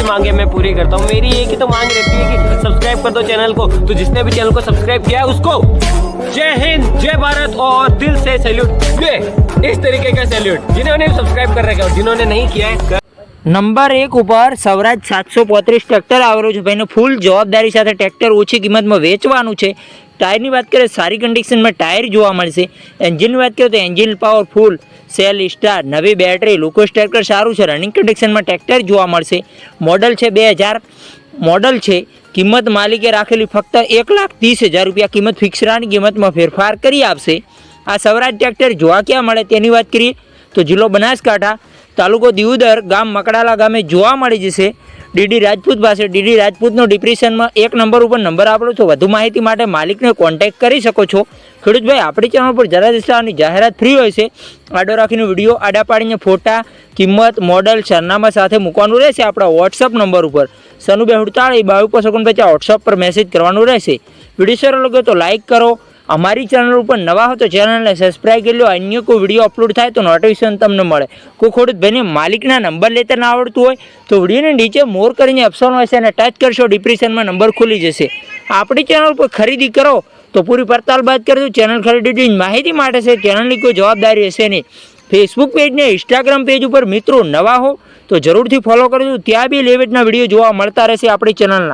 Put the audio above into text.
सबकी मांगे मैं पूरी करता हूँ मेरी एक ही तो मांग रहती है कि सब्सक्राइब कर दो चैनल को तो जिसने भी चैनल को सब्सक्राइब किया है उसको जय हिंद जय भारत और दिल से सैल्यूट ये इस तरीके का सैल्यूट जिन्होंने सब्सक्राइब कर रखा है और जिन्होंने नहीं किया है નંબર એક ઉપર સૌરાજ સાતસો પોત્રીસ ટ્રેક્ટર આવેલું છે ભાઈને ફૂલ જવાબદારી સાથે ટ્રેક્ટર ઓછી કિંમતમાં વેચવાનું છે ટાયરની વાત કરીએ, સારી કન્ડિશનમાં ટાયર જોવા મળશે. એન્જિનની વાત કરીએ તો એન્જિન પાવરફુલ સેલ સ્ટાર નવી બેટરી લોકોસ ટ્રેક્ટર સારું છે. રનિંગ કન્ડિશનમાં ટ્રેક્ટર જોવા મળશે. મોડલ છે બે હજાર. મોડલ છે, કિંમત માલિકે રાખેલી ફક્ત એક લાખ ત્રીસ હજાર રૂપિયા કિંમત ફિક્સરાની કિંમતમાં ફેરફાર કરી આપશે. આ સૌરાજ ટ્રેક્ટર જોવા ક્યાં મળે તેની વાત કરીએ તો જિલ્લો બનાસકાંઠા, તાલુકો દિવદર ગામ મકડાલા ગામે જોવા મળી જશે. ડીડી રાજપૂત પાસે. ડીડી રાજપૂતનો ડિપ્રેશનમાં એક નંબર ઉપર નંબર આપેલો છે. વધુ માહિતી માટે માલિકને કોન્ટેક્ટ કરી શકો છો. ખેડૂતભાઈ, આપણી ચેનલ પર જરા દિશાની જાહેરાત ફ્રી હોય છે. આડો રાખીને વીડિયો આડા પાડીને ફોટા, કિંમત મોડલ સરનામા સાથે મૂકવાનું રહેશે આપણા વોટ્સઅપ નંબર ઉપર. સનુબે હુડતાળી બાવીસ સગુન પચાસ વોટ્સઅપ પર મેસેજ કરવાનું રહેશે. વીડિયો સારો લાગ્યો તો લાઇક કરો. અમારી ચેનલ ઉપર નવા હો તો ચેનલને સબસ્ક્રાઈબ કરી લો. અન્ય કોઈ વીડિયો અપલોડ થાય તો નોટિફિકેશન તમને મળે. કોઈ ખોડું ભાઈને માલિકના નંબર લેતા ના આવડતું હોય તો વિડીયોની નીચે મોર કરીને ઓપ્શન છે અને ટચ કરશો ડિપ્રેશનમાં નંબર ખુલી જશે. આપણી ચેનલ પર ખરીદી કરો તો પૂરી પડતાલ બાદ કરજો. ચેનલ ખરીદી માહિતી માટે છે ચેનલની કોઈ જવાબદારી હશે નહીં. ફેસબુક પેજ ને ઇન્સ્ટાગ્રામ પેજ ઉપર મિત્રો નવા હો તો જરૂરથી ફોલો કરજો. ત્યાં બી લેવેટના વીડિયો જોવા મળતા રહેશે આપણી ચેનલના